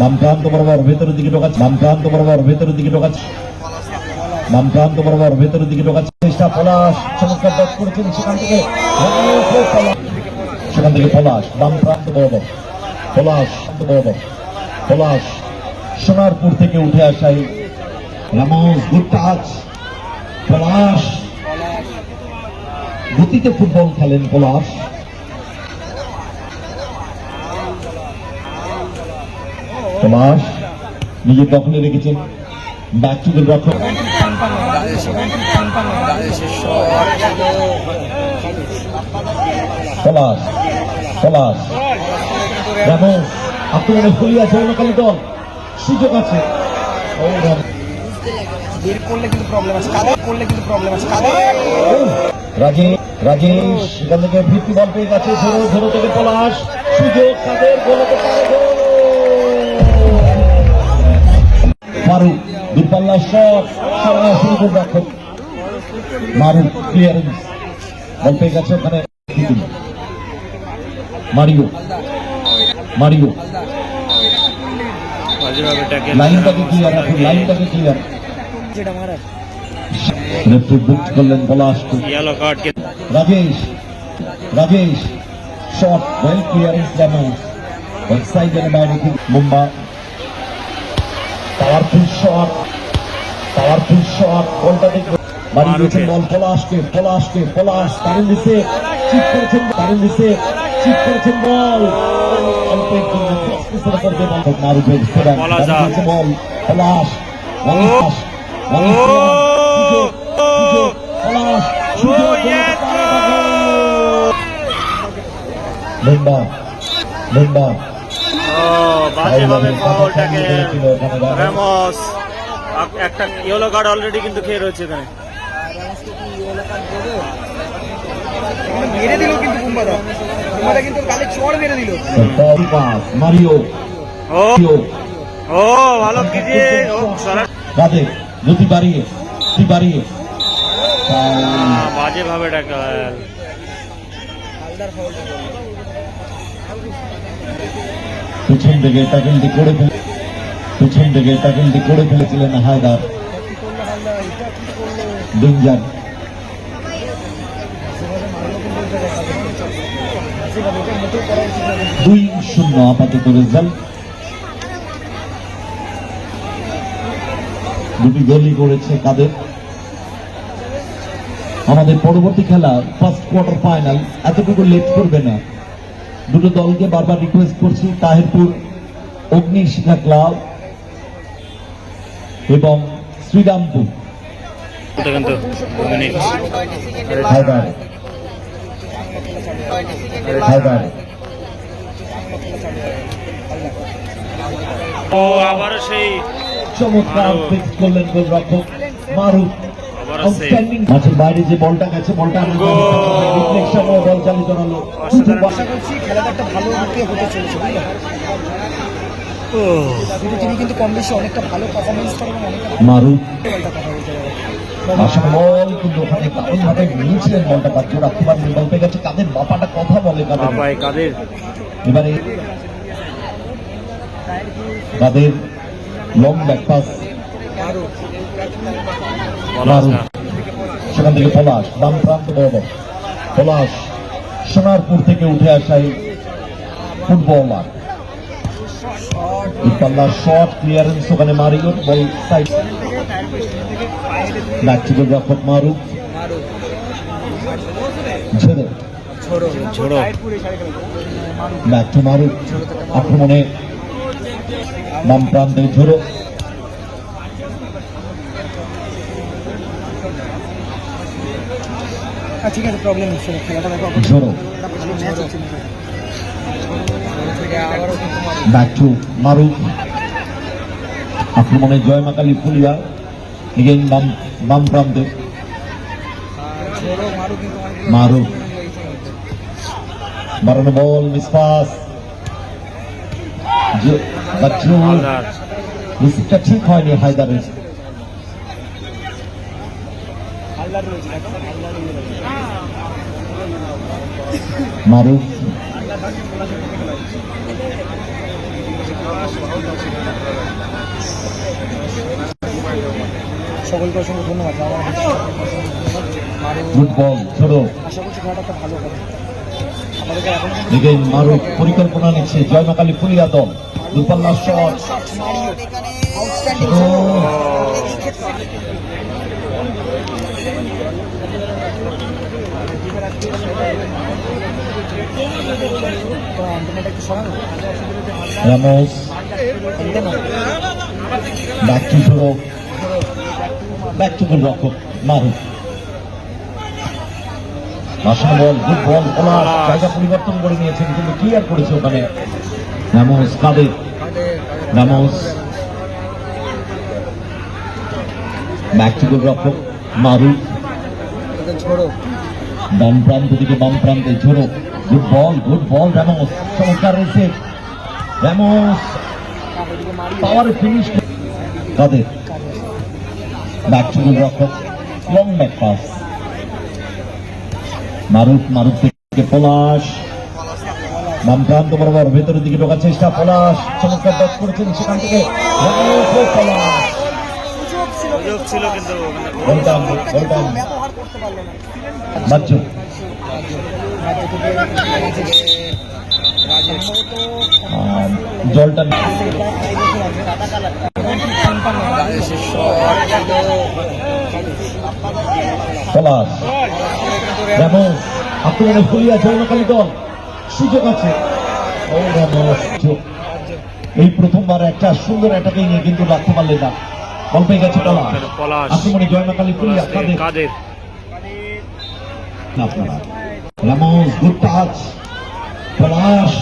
বাম বরাবর ভেতরের দিকে ঢোকাচ্ছে বাম বরাবর ভেতরের দিকে ঢোকাচ্ছে। বাম বরাবর ভেতরের দিকে ঢোকাচ্ছে। চেষ্টা পলাশ, চমৎকার ডট করেছেন সেখান থেকে। সেখান থেকে পলাশ বাম বরাবর পলাশ বরাবর পলাশ। সোনারপুর থেকে উঠে আসাই রামোস গুড টাচ পলাশ। গতিতে ফুটবল খেলেন পলাশ। পলাশ নিজের দখলে রেখেছেন। দ্য রক্ষক পলাশ পলাশ রামোস আক্রমণে ফলিয়া জয়নকালী দল। সুযোগ আছে। আছে আছে রাজেশ রাজেশ সেখান থেকে ভিত্তি বল পেয়ে গেছে ঝোড়ো ঝোড়ো থেকে পলাশ। সুযোগ, তাদের গোলতে পারে। ক্লিয়ারেন্স গেছে ওখানে মারিও মারিও। লাইনটাকে ক্লিয়ার রাখুন লাইনটাকে ক্লিয়ার রেফারি বুক করলেন yellow Rajesh Rajesh shot well clearance damage well বাইরে মুম্বা। পাওয়ারফুল শট পাওয়ারফুল শট বলটা দেখবে? বাড়ি দিয়েছেন বল পলাশকে পলাশকে পলাশ তারিন দিছে চিপ করেছেন তারিন দিছে চিপ করেছেন বল। অল্প একটু করতে বল। মারুফের বল পলাশ পলাশ পলাশ বাজেভাবে ফাউলটাকে আক- একটা ইয়েলো কার্ড অলরেডি কিন্তু খেয়ে রয়েছে এখানে। মেরে দিল কিন্তু বুম্বাদা। বুম্বাদা কিন্তু কালে চড় মেরে দিল। মারিও ও ও ভালো কি যে ও সরা গতি বাড়িয়ে গতি বাড়িয়ে আহ, বাজেভাবে ট্যাকেল পিছন থেকে ট্যাকেলটি করে ফেলে। থেকে ট্যাকেলটি করে ফেলেছিলেন হায়দার। ডেঞ্জার। দুই শূন্য আপাতত রেজাল্ট দুটি গোলই করেছে কাদের। আমাদের পরবর্তী খেলা ফার্স্ট কোয়ার্টার ফাইনাল এতটুকু লেট করবে না। দুটো দলকে বারবার রিকোয়েস্ট করছি, তাহিরপুর অগ্নি শিখা ক্লাব এবং শ্রীরামপুর। হায়দার। হায়দার। ও আবার সেই চমৎকার মারুফ। ফিক্স করলেন গোলরক্ষক মারুফ। মাঠের বাইরে যে বলটা গেছে বলটা। রিফ্লেকশন বল চালিত হলো। খেলাটা একটা ভালো হতে চলেছে দুটো কিন্তু কম বেশি অনেকটা ভালো পারফরমেন্স এবং অনেকটা Kader long back pass Palash সেখান থেকে পলাশ বাম প্রান্ত বরাবর। পলাশ সোনারপুর থেকে উঠে আসাই ফুটবলার। পাল্লার শর্ট ক্লিয়ারেন্স ওখানে মারিও বল সাইড নাচিকের রক্ষক মারুফ। ঝেড়ে। মারুফ। আক্রমণে বাম প্রান্তে ঝোড়ো। ঠিক আছে প্রবলেম হচ্ছে খেলাটা ঝোড়ো। ব্যাক টু মারুফ আক্রমণে জয়মাকালী ফুলিয়া এগেইন বাম বাম প্রান্তে মারুফ বাড়ানো বল মিসপাস বাচ্চু রিসিভটা ঠিক হয়নি হায়দারের মারুফ সকলকে অসংখ্য ধন্যবাদ আমার মারু গুড বল ছোট আশা করছি খেলাটা ভালো হবে আমাদেরকে এখন দিকে মারু পরিকল্পনা নিচ্ছে জয়মাকালী পুলিয়া দল দুপাল্লা শট রামোস পরিবর্তন করে নিয়েছেন, কিন্তু ক্লিয়ার করেছে ওখানে? Ramos Kader? Ramos back to গোলরক্ষক মারু তোদের ডান প্রান্ত থেকে বাম প্রান্তে ঝোড়ো। Good ball good ball Ramos চমৎকার রয়েছে। মারি power finish Kader back to রক্ষক long back pass Maruf Maruf থেকে পলাশ। বাম প্রান্ত বরাবর ভেতরের দিকে ঢোকার চেষ্টা পলাশ। চমৎকার ডট করেছেন সেখান থেকে। পলাশ জলটা র্যামোস আক্রমণে ফুলিয়া জয়মাকালী দল। সুযোগ আছে। এই প্রথমবার একটা সুন্দর অ্যাটাকিং নিয়ে কিন্তু রাখতে পারলেন না। বল গেছে পলাশ। আক্রমণে জয়মাকালী ফুলিয়া কাদের কাদের? আপনারা। Good touch Palash.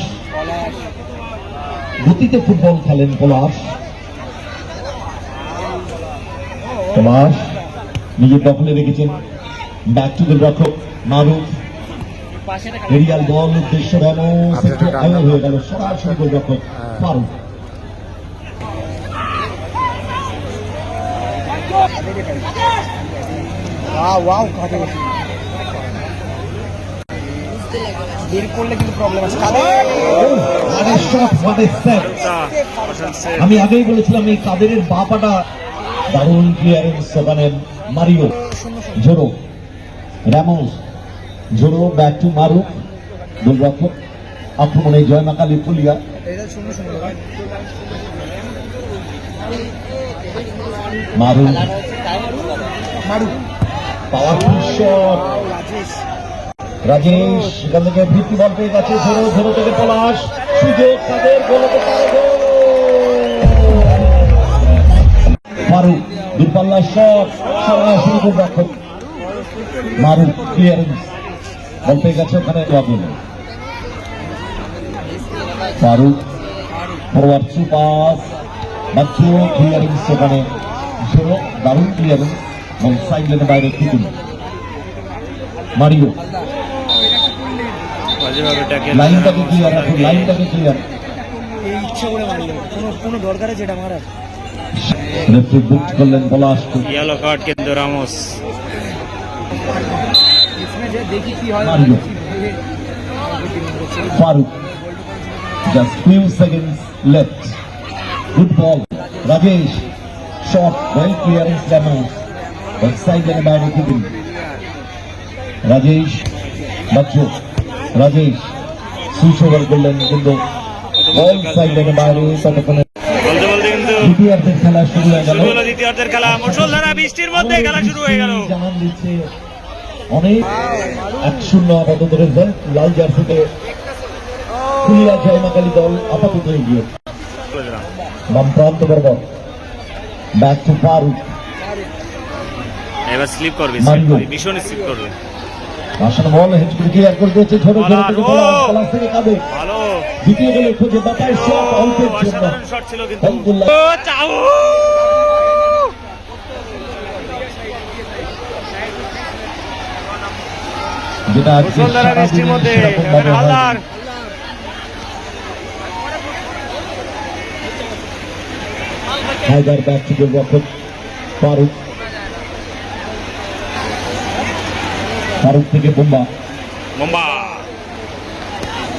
গতিতে ফুটবল খেলেন পলাশ পলাশ নিজের দখলে রেখেছেন। ব্যাক টু রক্ষক মারুফ এরিয়াল বল উদ্দেশ্য র্যামোস একটু হয়ে গেল সরাসরি গোল রক্ষক ফারুক ওয়াও ওয়াও কাটে গেছে। করলে কিন্তু প্রবলেম আছে। কাদের? save। আমি আগেই বলেছিলাম এই কাদেরের বাপাটা দারুণ ক্লিয়ারেন্স ওখানে মারিও। জোরো। র্যামোস জোরো ব্যাক টু মারুক গোলরক্ষক আক্রমণে জয়মাকালী শূন্য মারু মারু পাওয়ারফুল শট রাজেশ সেখান থেকে ভিত্তি বল পেয়ে গেছে ঝোড়ো ঝোড়ো থেকে পলাশ, সুযোগ, তাদের গোলতে পারবে ফারুক দূরপাল্লা শট সরাসরি গোলরক্ষক। মারু ক্লিয়ারেন্স বল পেয়ে গেছে ওখানে Rajesh Faruk forward through Bacchu clearance ওখানে ঝোড়ো দারুণ ক্লিয়ারেন্স বল সাইড বাইরে খিচুন মারিও। বাজেভাবে ট্যাকেল লাইনটাকে ক্লিয়ার রাখুন লাইনটাকে ক্লিয়ার এই ইচ্ছে করে মারলো। কোনো কোনো দরকার আছে এটা মারার। রেফারি বুক করলেন পলাশকে ইয়েলো কার্ড কিন্তু রামোস। দেখি কি হয় Faruk just few seconds left good ball Rajesh shot well clearance side লাইনে বাইরে খিচুন রাজেশ বাচ্চু রাজেশ ওভার করলেন কিন্তু বল সাইড লাইনে বাইরে ততক্ষণে দ্বিতীয়ার্ধের খেলা শুরু হয়ে গেল। দ্বিতীয়ার্ধের খেলা মুসলধারা বৃষ্টির মধ্যে খেলা শুরু হয়ে গেল। জানান দিচ্ছে অনেক এক শূন্য আপাতত রেজাল্ট লাল জার্সিতে জয়মাকালী দল আপাতত এগিয়ে। বাম প্রান্ত বরাবর। ব্যাক টু ফারুক এবার স্লিপ করবে। ভীষণ স্লিপ করবে। আসন বল হেড করে ক্লিয়ার করে দিয়েছে ছোট ছোট থেকে পলাশ থেকে ভালো। দ্বিতীয় গোলে খোঁজে বাতায় শট অল্পের জন্য। অসাধারণ শট ছিল কিন্তু। ও চাও যেটা আজকে বৃষ্টির মধ্যে হালদার। হায়দার ব্যাক গোল রক্ষক ফারুক ফারুক থেকে বোম্বা। বোম্বা।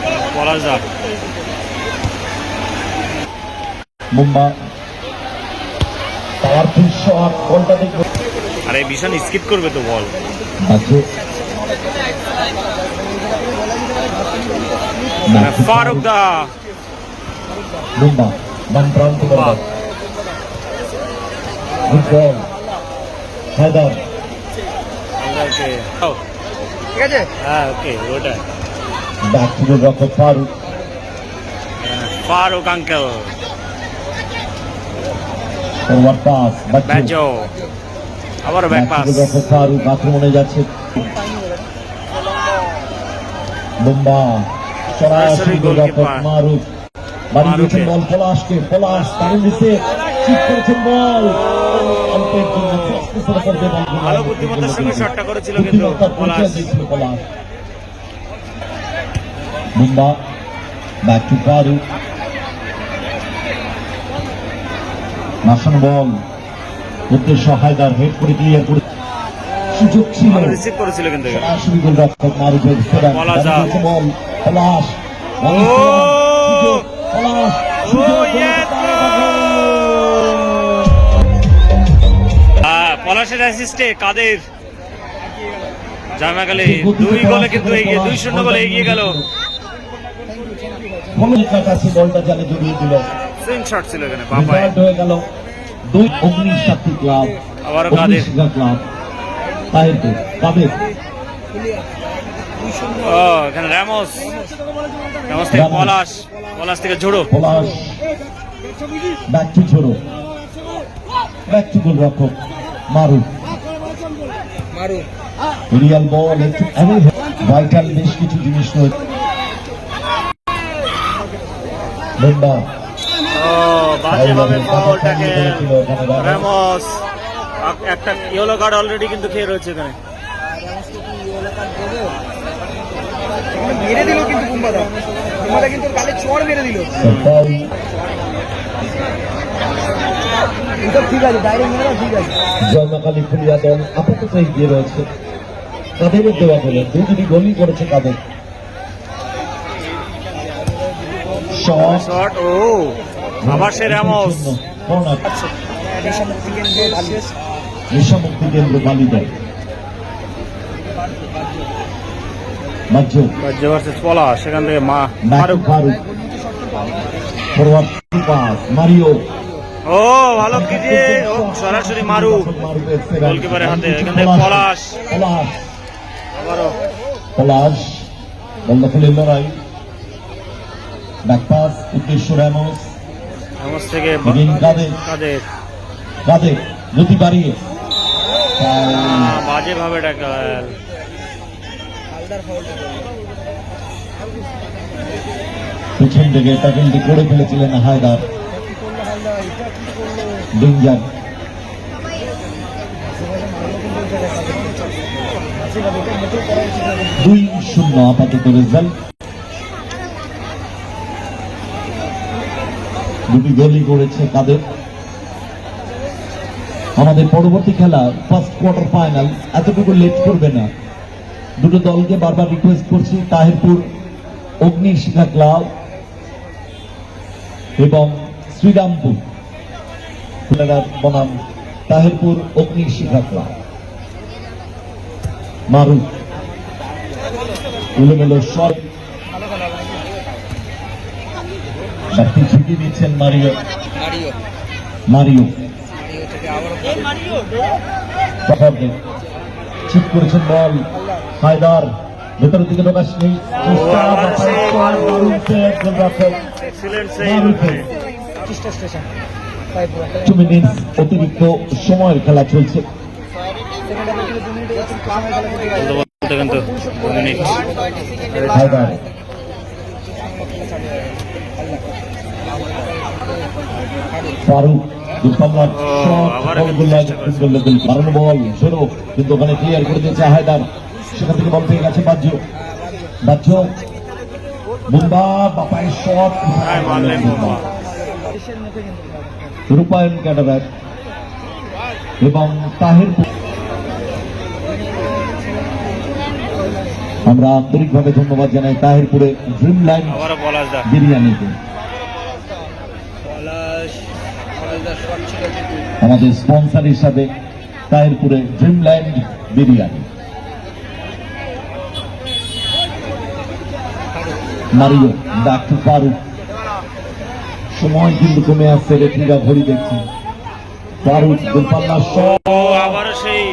পলাশ পলাশদা মুম্বা পাওয়ারফুল শট বলটা দেখব। আরে বিশান স্কিপ করবে তো বল। বাজু ফারুক দা। মুম্বা বাম প্রান্ত গুড বল হায়দার। ঠিক আছে? হ্যাঁ ওকে ওটা। Back to Faruk Faruk uncle forward pass ব্যাজো আবার ব্যাক পাস রক্ষক ফারুক আক্রমণে যাচ্ছে। মুম্বা সরাসরি গোলকিপার। মারুফ বাড়ি দিয়েছেন বল পলাশকে পলাশ তার নিচে ঠিক করেছেন বল। ভালো বুদ্ধিমত্তার সঙ্গে শটটা করেছিল কিন্তু পলাশ। দিয়েছিল ব্যাক টু ফারুক নাসান বল উদ্দেশ্য হায়দার হেড করে ক্লিয়ার করে। সুযোগ ছিল। রিসিভ করেছিল কিন্তু সরাসরি গোলরক্ষক মারুফের ফেরান পলাশ দাঁড়িয়ে out. গেছে বল পলাশ ও! অ্যাসিস্টে কাদের? জামাকালি দুই গোলে কিন্তু এগিয়ে দুই শূন্য গোলে এগিয়ে গেল। বলটা জালে জড়িয়ে দিল। সুইং শট ছিল এখানে বাপায় হয়ে গেল। দুই অগ্নিশাক্তি ক্লাব আবারও কাদের। ক্লাব তাহিরপুর কাদের ও এখানে র্যামোস। র্যামোস থেকে পলাশ পলাশ থেকে ঝোড়ো। পলাশ। ব্যাক টু ছোড়ো ব্যাক টু গোলরক্ষক মারুফ। মারু রিয়াল বল একটু ভাইটাল বেশ কিছু জিনিস রয়েছে ফাউলটাকে একটা ইয়েলো কার্ড অলরেডি কিন্তু খেয়ে রয়েছে এখানে। মেরে দিল কিন্তু বুম্বাদা বুম্বাদা কিন্তু ওর চড় মেরে দিল। জয়মাকালী ফুলিয়া দল আপাতত এগিয়ে রয়েছে। কাদের দেওয়া বলে দুটি গোলই করেছে কাদের শট ও। আবার সে নেশামুক্তি কেন্দ্র পলাশ সেখান থেকে মা Faruk Faruk. Faruk. Forward pass Mario. ও ভালো কি যে ও সরাসরি মারু। গোলকিপারের হাতে। এখান পলাশ। আবারও। পলাশ বল দখলের লড়াই। ব্যাক পাস উদ্দেশ্য র্যামোস র্যামোস থেকে কাদের? কাদের? কাদের? গতি বাড়িয়ে। বাজে ভাবে পিছন থেকে ট্যাকেলটি করে ফেলেছিলেন হায়দার কি করল হালদার এটা কি করল ডেঞ্জার দুই শূন্য আপাতত রেজাল্ট দুটি গোলই করেছে কাদের? আমাদের পরবর্তী খেলা ফার্স্ট কোয়ার্টার ফাইনাল এতটুকু লেট করবে না। দুটো দলকে বারবার রিকোয়েস্ট করছি, তাহিরপুর, অগ্নিশিখা ক্লাব এবং শ্রীরামপুর। খেলার বনাম তাহিরপুর অগ্নিশিখা ক্লাব মারুফ। এলোমেলো শট। ব্যাটটি ছুটি দিচ্ছেন মারিও। মারিও। ঠিক করেছেন বল। হায়দার। ভেতরের দিকে প্রকাশ নেই। চেষ্টা, টু মিনিটস অতিরিক্ত সময়ের খেলা চলছে। কিন্তু ওখানে ক্লিয়ার করে দিয়েছে হায়দার। সেখান থেকে বল পেয়ে গেছে বাহ্য। বাহ্য। বুম্বা বাপায়ের শট। রূপায়ণ ক্যাডারার এবং তাহির আমরা আন্তরিকভাবে ধন্যবাদ জানাই তাহিরপুরে ড্রিম লাইন কিন্তু আমাদের স্পন্সর হিসাবে তাহিরপুরে ড্রিমল্যান্ড বিরিয়ানি। মারিও ডাক্তার ফারুক সময় কিন্তু কমে আসছে রেফ্রিরা ঘড়ি দেখছি। ফারুক আবার সেই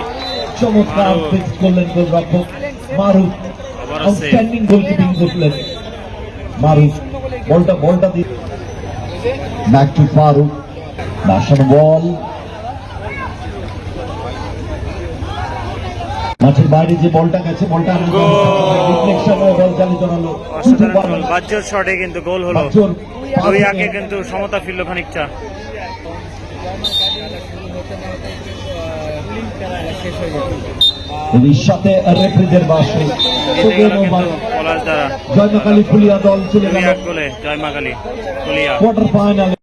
চমৎকার ফিক্স করলেন গোলরক্ষক মারুফ। আউটস্ট্যান্ডিং গোলকিপিং করলেন। মারুফ বলটা বলটা দিয়ে। Back to Faruk. বল মাঠের বাইরে যে বলটা গেছে বলটা বল চালিত হলো। অসাধারণ শটে কিন্তু গোল হলো। দুই আগে কিন্তু সমতা ফিরল খানিকটা। সাথে বাসে জয়মাকালী ফুলিয়া দল চলে গেল। কোয়ার্টার ফাইনালে